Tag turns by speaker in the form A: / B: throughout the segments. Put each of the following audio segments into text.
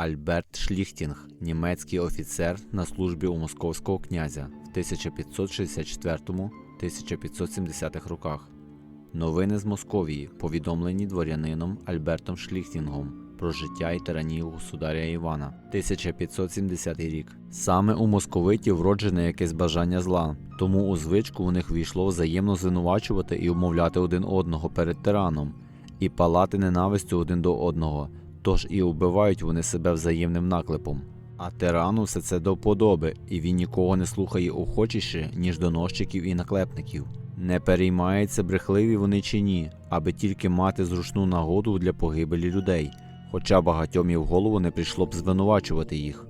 A: Альберт Шліхтінг, німецький офіцер на службі у московського князя в 1564-1570 роках. Новини з Московії, повідомлені дворянином Альбертом Шліхтінгом про життя і тиранію государя Івана, 1570 рік. Саме у московитів вроджене якесь бажання зла, тому у звичку у них війшло взаємно звинувачувати і умовляти один одного перед тираном, і палати ненавистю один до одного, тож і вбивають вони себе взаємним наклепом. А тирану все це до вподоби, і він нікого не слухає охочіше, ніж доносчиків і наклепників. Не переймаються брехливі вони чи ні, аби тільки мати зручну нагоду для погибелі людей, хоча багатьом і в голову не прийшло б звинувачувати їх.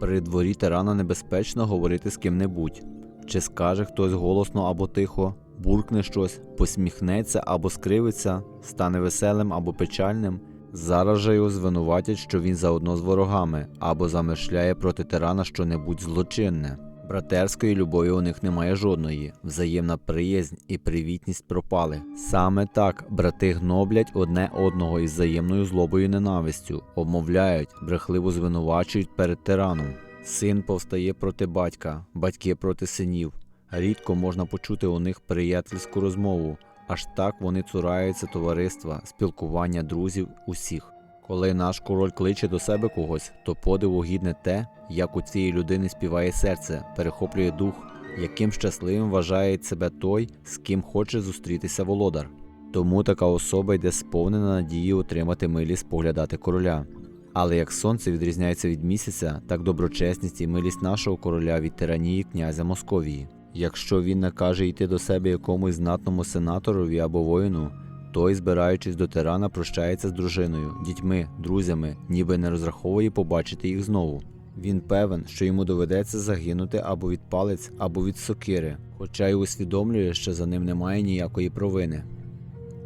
A: При дворі тирана небезпечно говорити з ким-небудь. Чи скаже хтось голосно або тихо, буркне щось, посміхнеться або скривиться, стане веселим або печальним. Зараз же його звинуватять, що він заодно з ворогами або замишляє проти тирана щонебудь злочинне. Братерської любові у них немає жодної, взаємна приязнь і привітність пропали. Саме так брати гноблять одне одного із взаємною злобою і ненавистю, обмовляють, брехливо звинувачують перед тираном. Син повстає проти батька, батьки проти синів. Рідко можна почути у них приятельську розмову, аж так вони цураються товариства, спілкування друзів усіх. Коли наш король кличе до себе когось, то подиву гідне те, як у цієї людини співає серце, перехоплює дух, яким щасливим вважає себе той, з ким хоче зустрітися володар. Тому така особа йде сповнена надії отримати милість поглядати короля. Але як сонце відрізняється від місяця, так доброчесність і милість нашого короля від тиранії князя Московії. Якщо він накаже йти до себе якомусь знатному сенаторові або воїну, той, збираючись до тирана, прощається з дружиною, дітьми, друзями, ніби не розраховує побачити їх знову. Він певен, що йому доведеться загинути або від палець, або від сокири, хоча й усвідомлює, що за ним немає ніякої провини.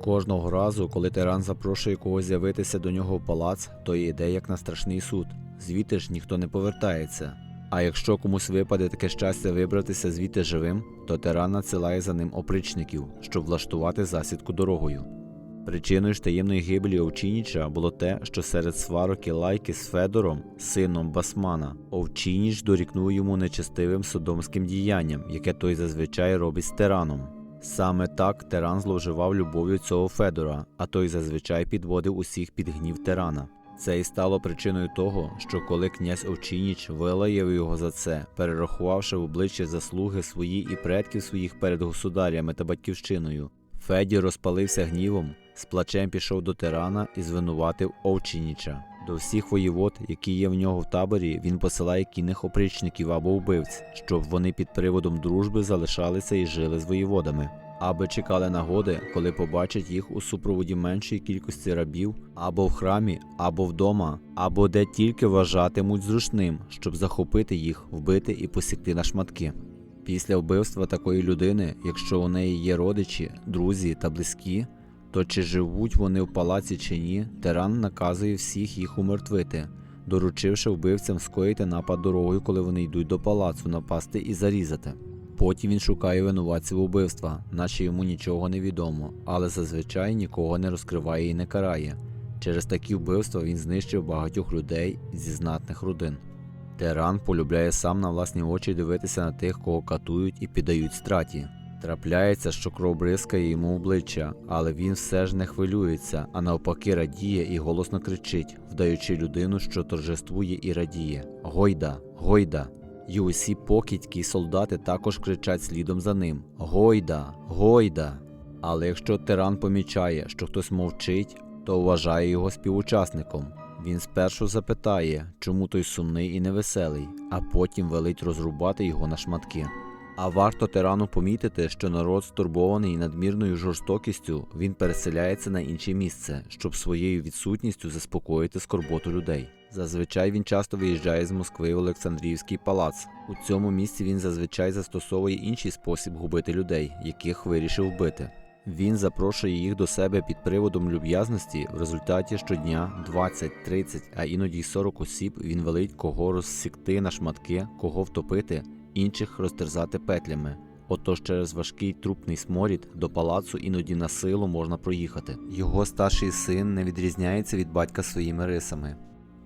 A: Кожного разу, коли тиран запрошує когось з'явитися до нього в палац, то йде як на страшний суд. Звідти ж ніхто не повертається. А якщо комусь випаде таке щастя вибратися звідти живим, то тиран надсилає за ним опричників, щоб влаштувати засідку дорогою. Причиною ж таємної гибелі Овчиніча було те, що серед сварок і лайки з Федором, сином Басмана, Овчиніч дорікнув йому нечестивим содомським діянням, яке той зазвичай робить з тираном. Саме так тиран зловживав любов'ю цього Федора, а той зазвичай підводив усіх під гнів тирана. Це і стало причиною того, що коли князь Овчиніч вилаяв його за це, перерахувавши в обличчя заслуги свої і предків своїх перед государями та батьківщиною, Феді розпалився гнівом, з плачем пішов до тирана і звинуватив Овчиніча. До всіх воєвод, які є в нього в таборі, він посилає кінних опричників або вбивць, щоб вони під приводом дружби залишалися і жили з воєводами, аби чекали нагоди, коли побачать їх у супроводі меншої кількості рабів, або в храмі, або вдома, або де тільки вважатимуть зручним, щоб захопити їх, вбити і посікти на шматки. Після вбивства такої людини, якщо у неї є родичі, друзі та близькі, то чи живуть вони в палаці чи ні, тиран наказує всіх їх умертвити, доручивши вбивцям скоїти напад дорогою, коли вони йдуть до палацу, напасти і зарізати. Потім він шукає винуватців убивства, наче йому нічого не відомо, але зазвичай нікого не розкриває і не карає. Через такі вбивства він знищив багатьох людей зі знатних родин. Тиран полюбляє сам на власні очі дивитися на тих, кого катують і піддають страті. Трапляється, що кров бризкає йому обличчя, але він все ж не хвилюється, а навпаки радіє і голосно кричить, вдаючи людину, що торжествує і радіє: Гойда, гойда! І усі покидьки солдати також кричать слідом за ним: Гойда, гойда! Але якщо тиран помічає, що хтось мовчить, то вважає його співучасником. Він спершу запитає, чому той сумний і невеселий, а потім велить розрубати його на шматки. А варто тирану помітити, що народ, стурбований надмірною жорстокістю, він переселяється на інше місце, щоб своєю відсутністю заспокоїти скорботу людей. Зазвичай він часто виїжджає з Москви в Олександрівський палац. У цьому місці він зазвичай застосовує інший спосіб губити людей, яких вирішив вбити. Він запрошує їх до себе під приводом люб'язності. В результаті щодня 20, 30, а іноді й 40 осіб він велить кого розсікти на шматки, кого втопити, інших розтерзати петлями. Отож через важкий трупний сморід до палацу іноді на силу можна проїхати. Його старший син не відрізняється від батька своїми рисами.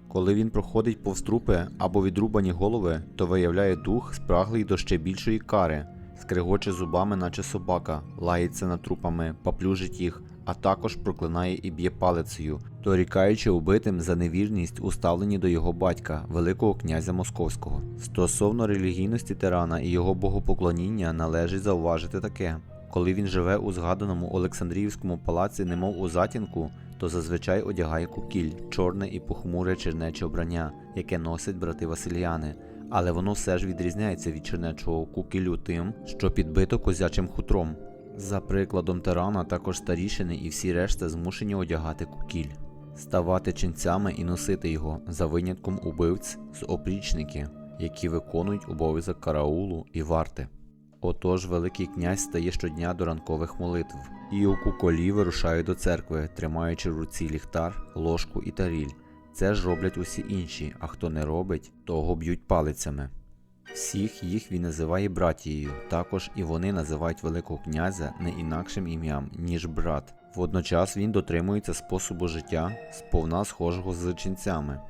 A: Коли він проходить повз трупи або відрубані голови, то виявляє дух, спраглий до ще більшої кари, скригоче зубами, наче собака, лається над трупами, поплюжить їх, а також проклинає і б'є палицею, дорікаючи убитим за невірність у ставленні до його батька, Великого князя Московського. Стосовно релігійності тирана і його богопоклоніння належить зауважити таке. Коли він живе у згаданому Олександріївському палаці, немов у затінку, то зазвичай одягає кукіль, чорне і похмуре чернече обрання, яке носять брати Васильяни, але воно все ж відрізняється від чернечого кукілю тим, що підбито козячим хутром. За прикладом тирана, також старішини і всі решта змушені одягати кукіль, ставати ченцями і носити його за винятком убивць з опрічники, які виконують обов'язок караулу і варти. Отож Великий князь стає щодня до ранкових молитв, і у куколі вирушають до церкви, тримаючи в руці ліхтар, ложку і таріль. Це ж роблять усі інші, а хто не робить, того б'ють палицями. Всіх їх він називає братією, також і вони називають Великого князя не інакшим ім'ям, ніж брат. Водночас він дотримується способу життя, сповна схожого з ченцями.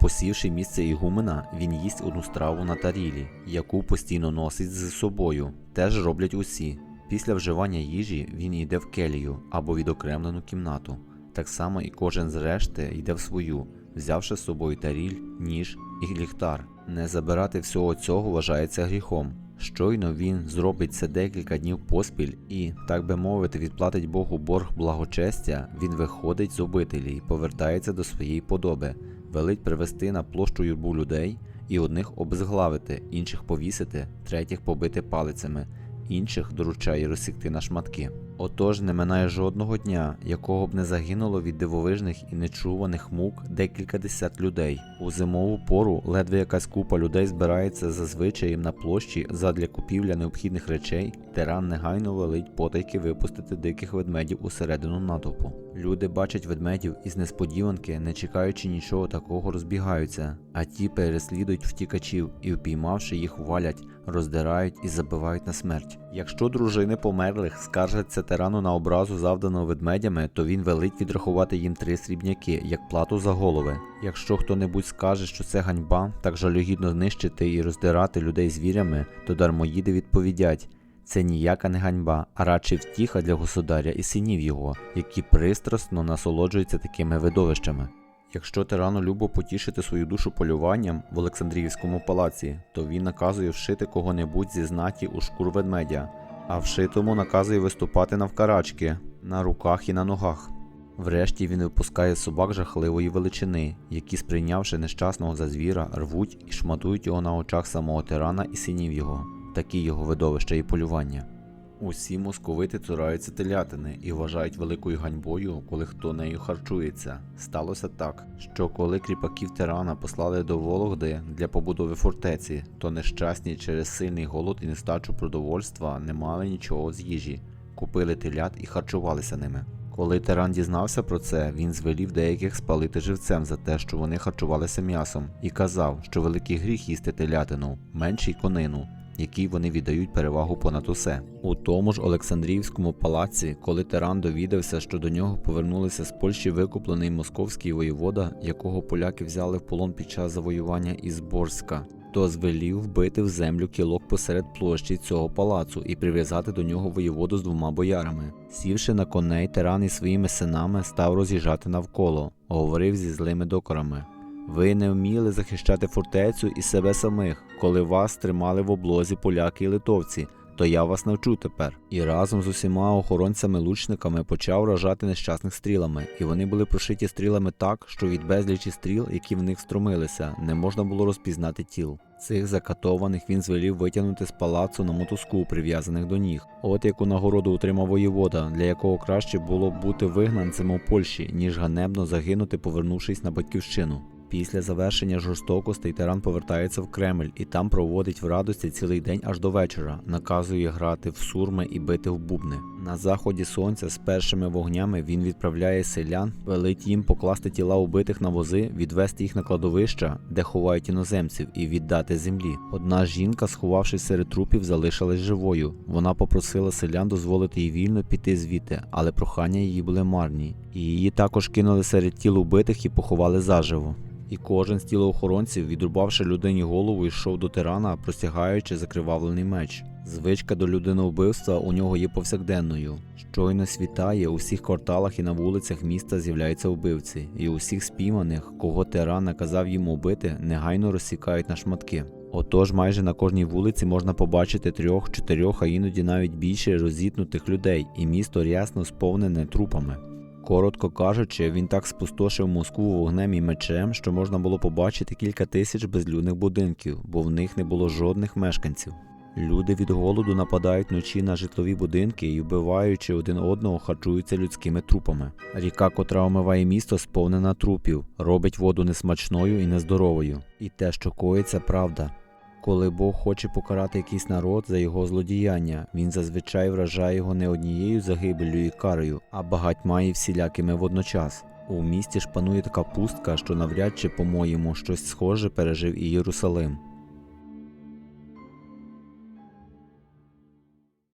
A: Посівши місце ігумена, він їсть одну страву на тарілі, яку постійно носить з собою. Теж роблять усі. Після вживання їжі він йде в келію або відокремлену кімнату. Так само і кожен з решти йде в свою, взявши з собою таріль, ніж і ліхтар. Не забирати всього цього вважається гріхом. Щойно він зробить це декілька днів поспіль і, так би мовити, відплатить Богу борг благочестя, він виходить з обителі і повертається до своєї подоби, велить привести на площу юрбу людей і одних обезглавити, інших повісити, третіх побити палицями, інших доручає розсікти на шматки. Отож не минає жодного дня, якого б не загинуло від дивовижних і нечуваних мук декілька десят людей. У зимову пору ледве якась купа людей збирається зазвичай на площі задля купівля необхідних речей. Тиран негайно велить потайки випустити диких ведмедів усередину натовпу. Люди бачать ведмедів і з несподіванки, не чекаючи нічого такого, розбігаються, а ті переслідують втікачів і, впіймавши їх, валять, роздирають і забивають на смерть. Якщо дружини померлих скаржаться тирану на образу, завдану ведмедями, то він велить відрахувати їм три срібняки, як плату за голови. Якщо хто-небудь скаже, що це ганьба, так жалюгідно знищити і роздирати людей звірями, то дармоїди відповідять. Це ніяка не ганьба, а радше втіха для государя і синів його, які пристрасно насолоджуються такими видовищами. Якщо тирану любо потішити свою душу полюванням в Олександрівському палаці, то він наказує вшити кого-небудь зі знаті у шкур ведмедя, а вшитому наказує виступати навкарачки на руках і на ногах. Врешті він випускає собак жахливої величини, які, сприйнявши нещасного за звіра, рвуть і шматують його на очах самого тирана і синів його. Такі його видовища і полювання. Усі московити цураються телятини і вважають великою ганьбою, коли хто нею харчується. Сталося так, що коли кріпаків тирана послали до Вологди для побудови фортеці, то нещасні через сильний голод і нестачу продовольства не мали нічого з їжі, купили телят і харчувалися ними. Коли тиран дізнався про це, він звелів деяких спалити живцем за те, що вони харчувалися м'ясом, і казав, що великий гріх їсти телятину, менший конину, якій вони віддають перевагу понад усе. У тому ж Олександрівському палаці, коли тиран довідався, що до нього повернулися з Польщі викуплений московський воєвода, якого поляки взяли в полон під час завоювання із Борська, то звелів вбити в землю кілок посеред площі цього палацу і прив'язати до нього воєводу з двома боярами. Сівши на коней, тиран із своїми синами став роз'їжджати навколо, говорив зі злими докорами. Ви не вміли захищати фортецю і себе самих, коли вас тримали в облозі поляки і литовці, то я вас навчу тепер. І разом з усіма охоронцями-лучниками почав вражати нещасних стрілами, і вони були прошиті стрілами так, що від безлічі стріл, які в них струмилися, не можна було розпізнати тіл. Цих закатованих він звелів витягнути з палацу на мотузку, прив'язаних до ніг. От яку нагороду отримав воєвода, для якого краще було б бути вигнанцем у Польщі, ніж ганебно загинути, повернувшись на батьківщину. Після завершення жорстокостей тиран повертається в Кремль і там проводить в радості цілий день аж до вечора, наказує грати в сурми і бити в бубни. На заході сонця з першими вогнями він відправляє селян, велить їм покласти тіла убитих на вози, відвести їх на кладовища, де ховають іноземців, і віддати землі. Одна жінка, сховавшись серед трупів, залишилась живою. Вона попросила селян дозволити їй вільно піти звідти, але прохання її були марні. І її також кинули серед тіл убитих і поховали заживо. І кожен з тілоохоронців, відрубавши людині голову, йшов до тирана, простягаючи закривавлений меч. Звичка до людиновбивства у нього є повсякденною. Щойно світає, у всіх кварталах і на вулицях міста з'являються вбивці, і усіх спійманих, кого тиран наказав їм убити, негайно розсікають на шматки. Отож, майже на кожній вулиці можна побачити трьох, чотирьох, а іноді навіть більше розітнутих людей, і місто рясно сповнене трупами. Коротко кажучи, він так спустошив Москву вогнем і мечем, що можна було побачити кілька тисяч безлюдних будинків, бо в них не було жодних мешканців. Люди від голоду нападають вночі на житлові будинки і, вбиваючи один одного, харчуються людськими трупами. Ріка, котра омиває місто, сповнена трупів, робить воду несмачною і нездоровою. І те, що коїться, правда. Коли Бог хоче покарати якийсь народ за його злодіяння, він зазвичай вражає його не однією загибеллю і карою, а багатьма і всілякими водночас. У місті ж панує така пустка, що навряд чи, по-моєму, щось схоже пережив і Єрусалим.